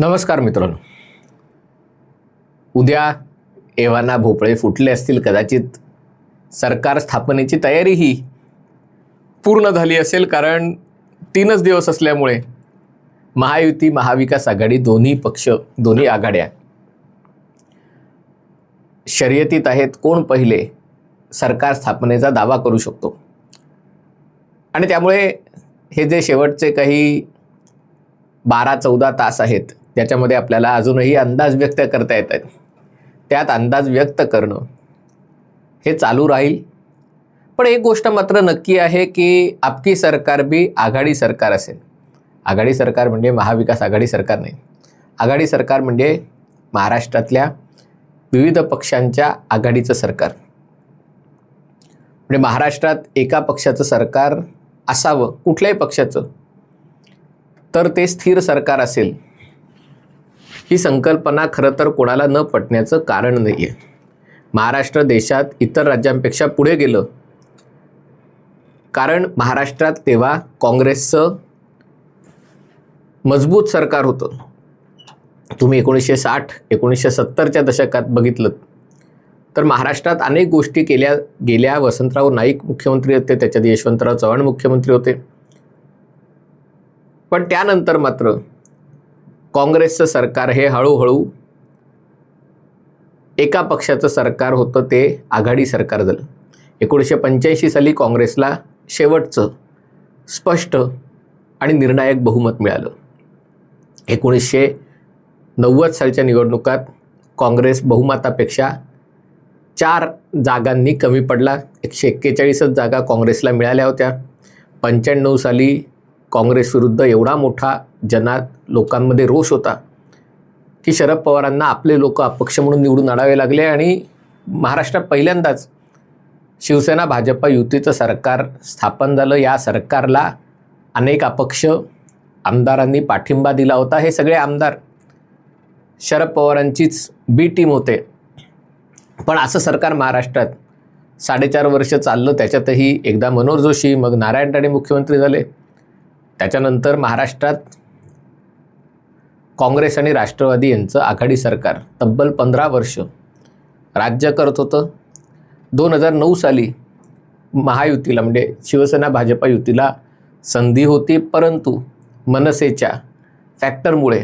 नमस्कार मित्रांनो. उद्या एव्हाना भोपळे फुटले असतील कदाचित. सरकार स्थापनेची तयारीही पूर्ण झाली असेल कारण तीनच दिवस असल्यामुळे महायुती महाविकास आघाडी दोन्ही पक्ष दोन्ही आघाड्या शर्यतीत आहेत कोण पहिले सरकार स्थापनेचा दावा करू शकतो. आणि त्यामुळे हे जे शेवटचे काही बारा चौदा तास आहेत त्याच्यामध्ये आपल्याला अजूनही अंदाज व्यक्त करता येत आहेत. त्यात अंदाज व्यक्त करणं हे चालू राहील. पण एक गोष्ट मात्र नक्की आहे की आपकी सरकार बी आघाडी सरकार असेल. आघाडी सरकार म्हणजे महाविकास आघाडी सरकार नाही. आघाडी सरकार म्हणजे महाराष्ट्रातल्या विविध पक्षांच्या आघाडीचं सरकार. म्हणजे महाराष्ट्रात एका पक्षाचं सरकार असावं कुठल्याही पक्षाचं तर ते स्थिर सरकार असेल. ही संकल्पना खरं तर कोणाला न पटण्याचं कारण नाही आहे महाराष्ट्र देशात इतर राज्यांपेक्षा पुढे गेलं. कारण महाराष्ट्रात तेव्हा काँग्रेसचं मजबूत सरकार होतं. तुम्ही एकोणीसशे साठ एकोणीसशे सत्तरच्या दशकात बघितलं तर महाराष्ट्रात अनेक गोष्टी केल्या गेल्या. वसंतराव नाईक मुख्यमंत्री होते त्याच्यात यशवंतराव चव्हाण मुख्यमंत्री होते. पण त्यानंतर मात्र काँग्रेसचं सरकार हे हळूहळू एका पक्षाचं सरकार होतं ते आघाडी सरकार झालं. एकोणीसशे पंच्याऐंशी साली काँग्रेसला शेवटचं स्पष्ट आणि निर्णायक बहुमत मिळालं. एकोणीसशे नव्वद सालच्या निवडणुकात काँग्रेस बहुमतापेक्षा चार जागांनी कमी पडला. एकशे एक्केचाळीसच जागा काँग्रेसला मिळाल्या होत्या. पंच्याण्णव साली काँग्रेसविरुद्ध एवढा मोठा जनात लोकांमध्ये रोष होता की शरद पवारांना आपले लोक अपक्ष म्हणून निवडून आणावे लागले आणि महाराष्ट्रात पहिल्यांदाच शिवसेना भाजपा युतीचं सरकार स्थापन झालं. या सरकारला अनेक अपक्ष आमदारांनी पाठिंबा दिला होता. हे सगळे आमदार शरद पवारांचीच बी टीम होते. पण असं सरकार महाराष्ट्रात साडेचार वर्ष चाललं त्याच्यातही एकदा मनोहर जोशी मग नारायण राणे मुख्यमंत्री झाले. त्याच्यानंतर महाराष्ट्रात काँग्रेस आणि राष्ट्रवादी यांचं आघाडी सरकार तब्बल पंधरा वर्ष राज्य करत होतं. दोन हजार नऊ साली महायुतीला म्हणजे शिवसेना भाजपा युतीला संधी होती परंतु मनसेच्या फॅक्टरमुळे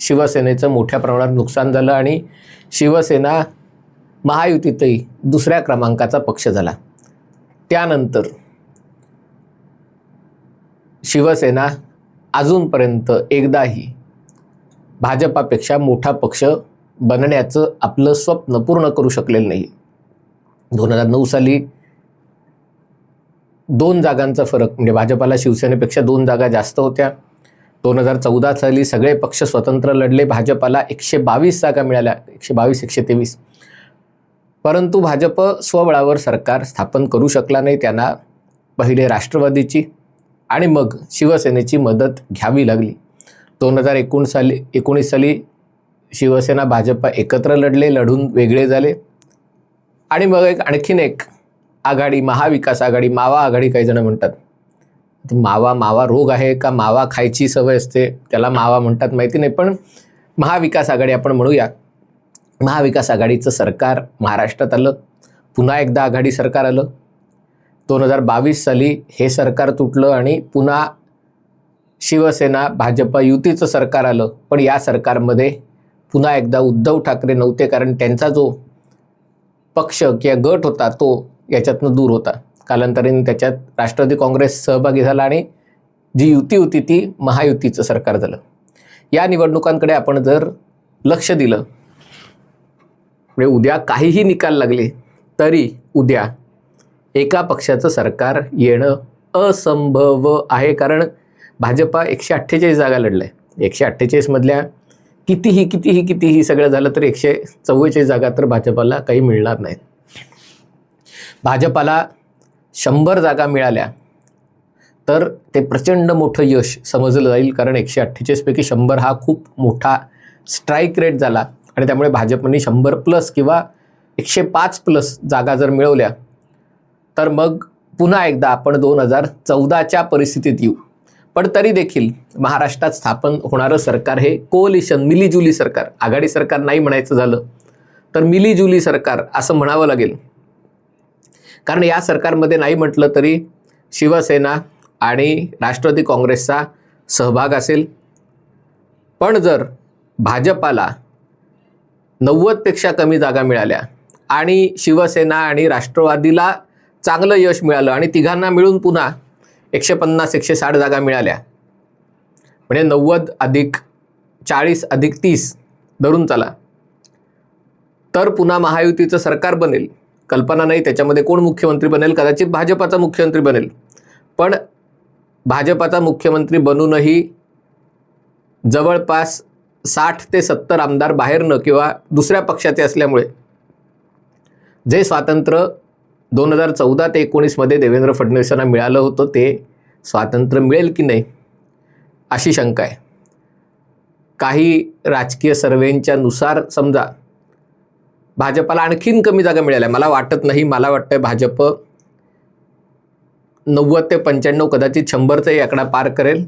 शिवसेनेचं मोठ्या प्रमाणात नुकसान झालं आणि शिवसेना महायुतीतही दुसऱ्या क्रमांकाचा पक्ष झाला. त्यानंतर शिवसेना अजूनपर्यंत एकदाही भाजपापेक्षा मोठा पक्ष बनण्याचं आपलं स्वप्न पूर्ण करू शकलेलं नाही. दोन हजार नऊ साली दोन जागांचा फरक म्हणजे भाजपाला शिवसेनेपेक्षा दोन जागा जास्त होत्या. दोन हजार चौदा साली सगळे पक्ष स्वतंत्र लढले भाजपाला एकशे बावीस जागा मिळाल्या एकशे बावीस एकशे तेवीस परंतु भाजप स्वबळावर सरकार स्थापन करू शकला नाही त्यांना पहिले राष्ट्रवादीची आणि मग शिवसेनेची मदत घ्यावी लागली. दोन हजार एकोण साली एकोणीस साली शिवसेना भाजपा एकत्र लढले लढून वेगळे झाले. आणि मग एक आणखीन एक आघाडी महाविकास आघाडी मावा आघाडी काही जण म्हणतात. मावा मावा रोग आहे का? मावा खायची सवय असते त्याला मावा म्हणतात माहिती नाही पण महाविकास आघाडी आपण म्हणूया. महाविकास आघाडीचं सरकार महाराष्ट्रात आलं. पुन्हा एकदा आघाडी सरकार आलं. दोन हजार बावीस साली हे सरकार तुटलं आणि पुन्हा शिवसेना भाजपा युतीचं सरकार आलं. पण या सरकारमध्ये पुन्हा एकदा उद्धव ठाकरे नव्हते कारण त्यांचा जो पक्ष किंवा गट होता तो याच्यातनं दूर होता. कालांतराने त्याच्यात राष्ट्रवादी काँग्रेस सहभागी झाला आणि जी युती होती ती महायुतीचं सरकार झालं. या निवडणुकांकडे आपण जर लक्ष दिलं म्हणजे उद्या काहीही निकाल लागले तरी उद्या एका पक्षाचं सरकार येणं असंभव आहे. कारण भाजपा एकशे अठ्ठेचाळीस जागा लढल्या. आहे एकशे अठ्ठेचाळीसमधल्या कितीही कितीही कितीही सगळं झालं तर एकशे चव्वेचाळीस जागा तर भाजपाला काही मिळणार नाहीत. भाजपाला शंभर जागा मिळाल्या तर ते प्रचंड मोठं यश समजलं जाईल. कारण एकशे अठ्ठेचाळीसपैकी शंभर हा खूप मोठा स्ट्राईक रेट झाला. आणि त्यामुळे भाजपने शंभर प्लस किंवा एकशे पाच प्लस जागा जर मिळवल्या तर मग पुन्हा एकदा आपण दोन हजार चौदाच्या परिस्थितीत येऊ. पण तरी देखील महाराष्ट्रात स्थापन होणारं सरकार हे कोलिशन मिलीजुली सरकार आघाडी सरकार नाही म्हणायचं झालं तर मिलीजुली सरकार असं म्हणावं लागेल. कारण या सरकारमध्ये नाही म्हटलं तरी शिवसेना आणि राष्ट्रवादी काँग्रेसचा सहभाग असेल. पण जर भाजपाला नव्वदपेक्षा कमी जागा मिळाल्या आणि शिवसेना आणि राष्ट्रवादीला चांगलं यश मिळालं आणि तिघांना मिळून पुन्हा एकशे पन्नास एकशे साठ जागा मिळाल्या. म्हणजे नव्वद अधिक चाळीस अधिक तीस धरून चला. तर पुन्हा महायुतीचं सरकार बनेल. कल्पना नाही त्याच्यामध्ये कोण मुख्यमंत्री बनेल कदाचित भाजपाचा मुख्यमंत्री बनेल. पण भाजपाचा मुख्यमंत्री बनूनही जवळपास साठ ते सत्तर आमदार बाहेरनं किंवा दुसऱ्या पक्षाचे असल्यामुळे जे स्वातंत्र्य दोन हजार चौदा ते एकोणीसमध्ये देवेंद्र फडणवीसांना मिळालं होतं ते स्वातंत्र्य मिळेल की नाही अशी शंका आहे. काही राजकीय सर्वेंच्या नुसार समजा भाजपाला आणखीन कमी जागा मिळाल्या. मला वाटत नाही मला वाटतंय भाजप नव्वद ते पंच्याण्णव कदाचित शंभरचाही आकडा पार करेल.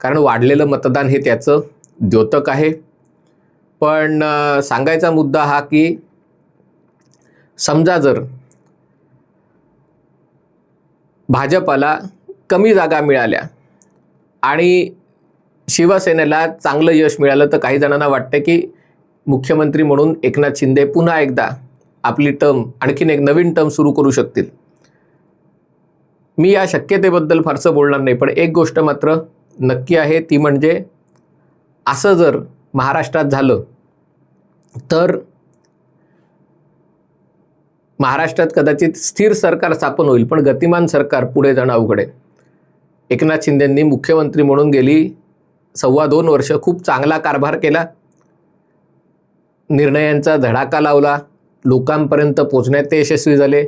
कारण वाढलेलं मतदान हे त्याचं द्योतक आहे. पण सांगायचा मुद्दा हा की समजा जर भाजपाला कमी जागा मिळाल्या. आणि शिवसेनेला चांगलं यश मिळालं तर काही जणांना वाटतं की मुख्यमंत्री म्हणून एकनाथ शिंदे पुन्हा एकदा आपली टर्म आणखीन एक नवीन टर्म सुरू करू शकतील. मी या शक्यतेबद्दल फारसं बोलणार नाही पण एक गोष्ट मात्र नक्की आहे ती म्हणजे असं जर महाराष्ट्रात झालं तर महाराष्ट्रात कदाचित स्थिर सरकार स्थापन होईल पण गतिमान सरकार पुढे जाणं अवघड आहे. एकनाथ शिंदेंनी मुख्यमंत्री म्हणून गेली सव्वा दोन वर्ष खूप चांगला कारभार केला. निर्णयांचा धडाका लावला. लोकांपर्यंत पोचण्यात ते यशस्वी झाले.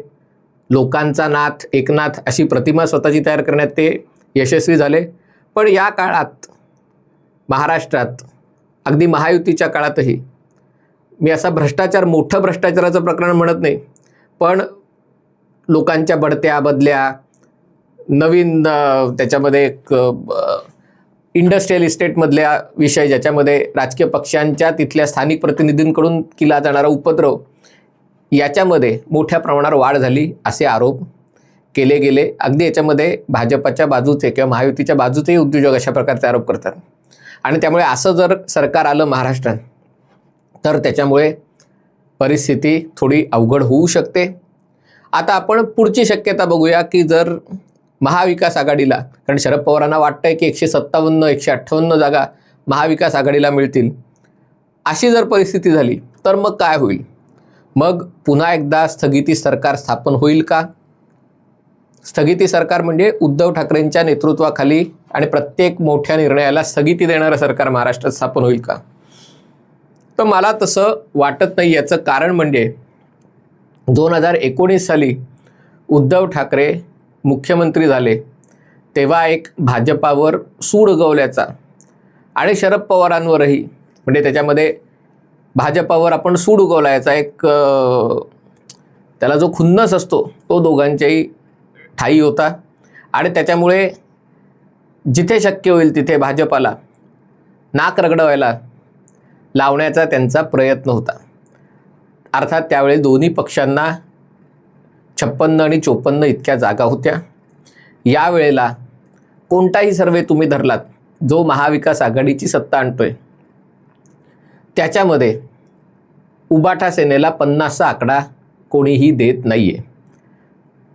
लोकांचा नाथ एकनाथ अशी प्रतिमा स्वतःची तयार करण्यात ते यशस्वी झाले. पण या काळात महाराष्ट्रात अगदी महायुतीच्या काळातही मी असा भ्रष्टाचार मोठं भ्रष्टाचाराचं प्रकरण म्हणत नाही. पण लोकांच्या बढत्या बदल्या नवीन त्याच्यामध्ये एक इंडस्ट्रियल इस्टेटमधल्या विषय ज्याच्यामध्ये राजकीय पक्षांच्या तिथल्या स्थानिक प्रतिनिधींकडून केला जाणारा उपद्रव याच्यामध्ये मोठ्या प्रमाणावर वाढ झाली असे आरोप केले गेले. अगदी याच्यामध्ये भाजपाच्या बाजूचे किंवा महायुतीच्या बाजूचेही उद्योजक अशा प्रकारचे आरोप करतात. आणि त्यामुळे असं जर सरकार आलं महाराष्ट्रात तर त्याच्यामुळे परिस्थिती थोडी अवघड होऊ शकते. आता आपण पुढची शक्यता बघूया की जर महाविकास आघाडीला कारण शरद पवारांना वाटतंय की एकशे सत्तावन्न एकशे अठ्ठावन्न जागा महाविकास आघाडीला मिळतील. अशी जर परिस्थिती झाली तर मग काय होईल? मग पुन्हा एकदा स्थगिती सरकार स्थापन होईल का? स्थगिती सरकार म्हणजे उद्धव ठाकरेंच्या नेतृत्वाखाली आणि प्रत्येक मोठ्या निर्णयाला स्थगिती देणारं सरकार महाराष्ट्रात स्थापन होईल का? तर मला तसं वाटत नाही याचं कारण म्हणजे दोन हजार एकोणीस साली उद्धव ठाकरे मुख्यमंत्री झाले. तेव्हा एक भाजपावर सूड उगवल्याचा आणि शरद पवारांवरही म्हणजे त्याच्यामध्ये भाजपावर आपण सूड उगवला याचा एक त्याला जो खुन्नस असतो तो दोघांच्याही ठाई होता. आणि त्याच्यामुळे जिथे शक्य होईल तिथे भाजपाला नाक रगडवायला लावण्याचा त्यांचा प्रयत्न होता. अर्थात त्यावेळी दोन्ही पक्षांना छप्पन्न आणि चोपन्न इतक्या जागा होत्या. यावेळेला कोणताही सर्वे तुम्ही धरलात जो महाविकास आघाडीची सत्ता आणतोय त्याच्यामध्ये उबाठा सेनेला पन्नासचा आकडा कोणीही देत नाही आहे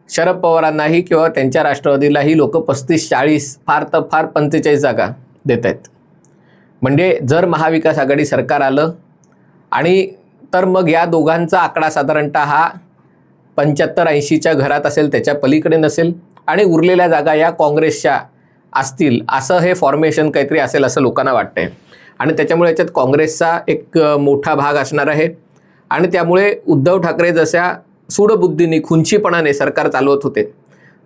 शरद पवारांनाही किंवा त्यांच्या राष्ट्रवादीलाही लोक पस्तीस चाळीस फार तर फार पंचेचाळीस जागा देत आहेत म्हणजे जर महाविकास आघाडी सरकार आलं आणि तर मग या दोघांचा आकडा साधारणतः हा पंच्याहत्तर ऐंशीच्या घरात असेल त्याच्या पलीकडे नसेल आणि उरलेल्या जागा या काँग्रेसच्या असतील असं हे फॉर्मेशन काहीतरी असेल असं लोकांना वाटतंय. आणि त्याच्यामुळे याच्यात काँग्रेसचा एक मोठा भाग असणार आहे. आणि त्यामुळे उद्धव ठाकरे जशा सूडबुद्धीने खुंचीपणाने सरकार चालवत होते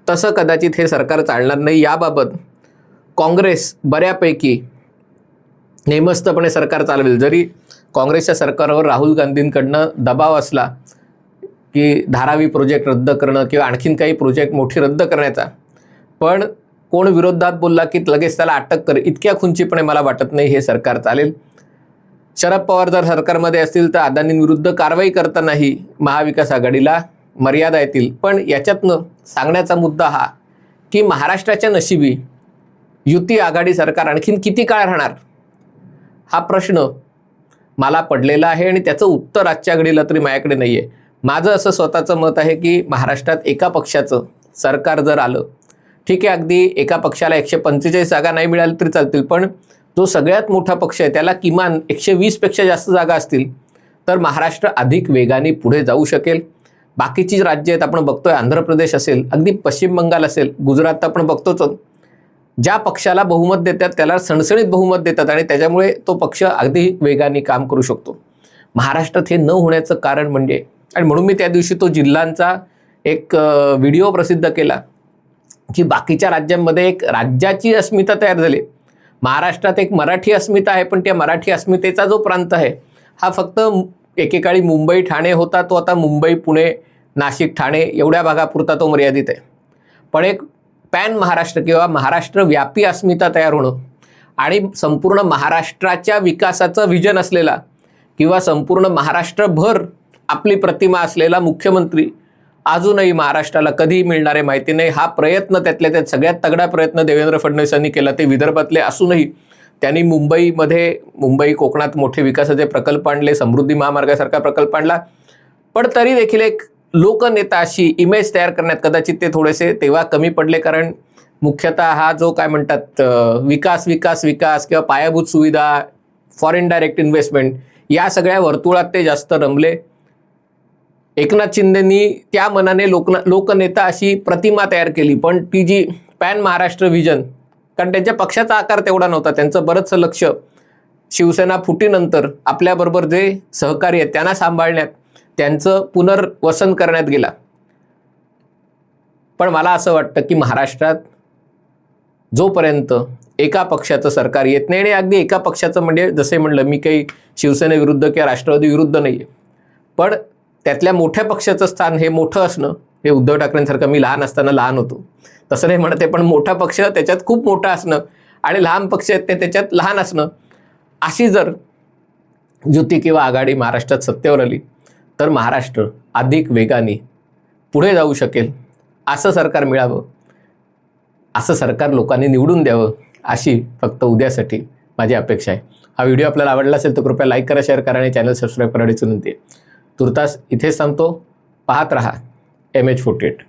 तसं कदाचित हे सरकार चालणार नाही. याबाबत काँग्रेस बऱ्यापैकी नेमस्तपणे सरकार चालवेल. जरी काँग्रेसच्या सरकारवर राहुल गांधींकडनं दबाव असला की धारावी प्रोजेक्ट रद्द करणं किंवा आणखीन काही प्रोजेक्ट मोठी रद्द करण्याचा पण कोण विरोधात बोलला की लगेच त्याला अटक कर इतक्या खुंचीपणे मला वाटत नाही हे सरकार चालेल. शरद पवार जर सरकारमध्ये असतील तर अदानींविरुद्ध कारवाई करतानाही महाविकास आघाडीला मर्यादा येतील. पण याच्यातनं सांगण्याचा मुद्दा हा की महाराष्ट्राच्या नशिबी युती आघाडी सरकार आणखीन किती काळ राहणार? हा प्रश्न मला पडलेला आहे आणि त्याचं उत्तर आजच्या घडीला तरी माझ्याकडे नाही आहे माझं असं स्वतःचं मत आहे की महाराष्ट्रात एका पक्षाचं सरकार जर आलं ठीक आहे अगदी एका पक्षाला एकशे पंचेचाळीस जागा नाही मिळाल्या तरी चालतील पण जो सगळ्यात मोठा पक्ष आहे त्याला किमान एकशे वीसपेक्षा जास्त जागा असतील तर महाराष्ट्र अधिक वेगाने पुढे जाऊ शकेल. बाकीची राज्य आहेत आपण बघतोय आंध्र प्रदेश असेल अगदी पश्चिम बंगाल असेल गुजरात तर आपण बघतोच. ज्या पक्षाला बहुमत देतात त्याला सणसणीत बहुमत देतात आणि त्याच्यामुळे तो पक्ष अगदी वेगाने काम करू शकतो. महाराष्ट्रात हे न होण्याचं कारण म्हणजे आणि म्हणून मी त्या दिवशी तो जिल्ह्यांचा एक व्हिडिओ प्रसिद्ध केला की बाकीच्या राज्यांमध्ये एक राज्याची अस्मिता तयार झाली. महाराष्ट्रात एक मराठी अस्मिता आहे पण त्या मराठी अस्मितेचा जो प्रांत आहे हा फक्त एकेकाळी मुंबई ठाणे होता तो आता मुंबई पुणे नाशिक ठाणे एवढ्या भागापुरता तो मर्यादित आहे. पण एक पॅन महाराष्ट्र किंवा महाराष्ट्र व्यापी अस्मिता तयार होणं आणि संपूर्ण महाराष्ट्राच्या विकासाचं व्हिजन असलेला किंवा संपूर्ण महाराष्ट्रभर आपली प्रतिमा असलेला मुख्यमंत्री अजूनही महाराष्ट्राला कधीही मिळणारे माहिती नाही. हा प्रयत्न त्यातल्या त्यात सगळ्यात तगडा प्रयत्न देवेंद्र फडणवीसांनी केला. ते विदर्भातले असूनही त्यांनी मुंबईमध्ये मुंबई कोकणात मोठे विकासाचे प्रकल्प आणले समृद्धी महामार्गासारखा प्रकल्प आणला. पण तरी देखील एक लोकनेता अशी इमेज तयार करण्यात कदाचित ते थोडेसे तेव्हा कमी पडले कारण मुख्यतः हा जो काय म्हणतात विकास विकास विकास किंवा पायाभूत सुविधा फॉरेन डायरेक्ट इन्व्हेस्टमेंट या सगळ्या वर्तुळात ते जास्त रमले एकनाथ शिंदेनी त्या मनाने लोक लोकनेता अशी प्रतिमा तयार केली. पण ती जी पॅन महाराष्ट्र व्हिजन कारण त्यांच्या पक्षाचा आकार तेवढा नव्हता त्यांचं बरंचसं लक्ष शिवसेना फुटीनंतर आपल्याबरोबर जे सहकारी आहेत त्यांना सांभाळण्यात त्यांचं पुनर्वसन करण्यात गेला. पण मला असं वाटतं की महाराष्ट्रात जोपर्यंत एका पक्षाचं सरकार येत नाही आणि अगदी एका पक्षाचं म्हणजे जसे म्हणलं मी काही शिवसेनेविरुद्ध किंवा राष्ट्रवादी विरुद्ध नाही आहे पण त्यातल्या मोठ्या पक्षाचं स्थान हे मोठं असणं हे उद्धव ठाकरेंसारखं मी लहान असताना लहान होतो. तसं नाही म्हणत आहे पण मोठा पक्ष त्याच्यात खूप मोठं असणं आणि लहान पक्ष आहेत ते त्याच्यात लहान असणं. अशी जर युती किंवा आघाडी महाराष्ट्रात सत्तेवर आली तर महाराष्ट्र अधिक वेगाने पुढे जाऊ शकेल. असं सरकार मिळावं. असं सरकार लोकांनी निवडून द्यावं अशी फक्त उद्यासाठी माझी अपेक्षा आहे. हा व्हिडिओ आपल्याला आवडला असेल तर कृपया लाईक करा शेअर करा आणि चॅनल सबस्क्राईब करण्याची विनंती आहे तुर्तास इथेच सांगतो पाहत रहा. M H forty eight